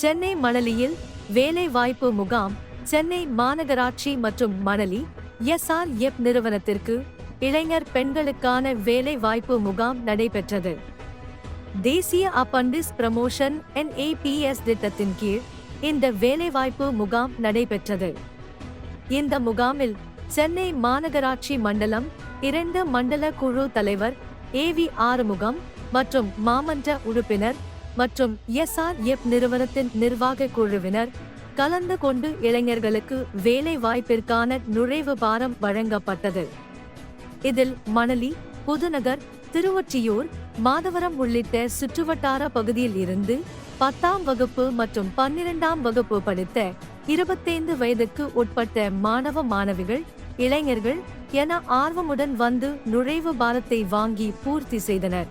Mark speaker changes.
Speaker 1: சென்னை மணலியில் வேலை வாய்ப்பு முகாம் சென்னை மாநகராட்சி மற்றும் மணலி எஸ்ஆர் எப் நிறுவனத்திற்கு இளைஞர் பெண்களுக்கான வேலை வாய்ப்பு முகாம் நடைபெற்றது. தேசிய அப்பண்டிஸ் ப்ரமோஷன் என்ஏபிஎஸ் திட்டத்தின் கீழ் இந்த வேலைவாய்ப்பு முகாம் நடைபெற்றது. இந்த முகாமில் சென்னை மாநகராட்சி மண்டலம் இரண்டு மண்டல குழு தலைவர் ஏ வி ஆறுமுகம் மற்றும் மாமன்ற உறுப்பினர் மற்றும் எஸ்ஆர்எஃப் நிறுவனத்தின் நிர்வாக குழுவினர் கலந்து கொண்டு இளைஞர்களுக்கு வேலை வாய்ப்பிற்கான நுழைவு பாரம் வழங்கப்பட்டது. இதில் மணலி புதுநகர் திருவொற்றியூர் மாதவரம் உள்ளிட்ட சுற்றுவட்டார பகுதியில் இருந்து பத்தாம் வகுப்பு மற்றும் பன்னிரெண்டாம் வகுப்பு படித்த இருபத்தைந்து வயதுக்கு உட்பட்ட மாணவ மாணவிகள் இளைஞர்கள் என ஆர்வமுடன் வந்து நுழைவு பாரத்தை வாங்கி பூர்த்தி செய்தனர்.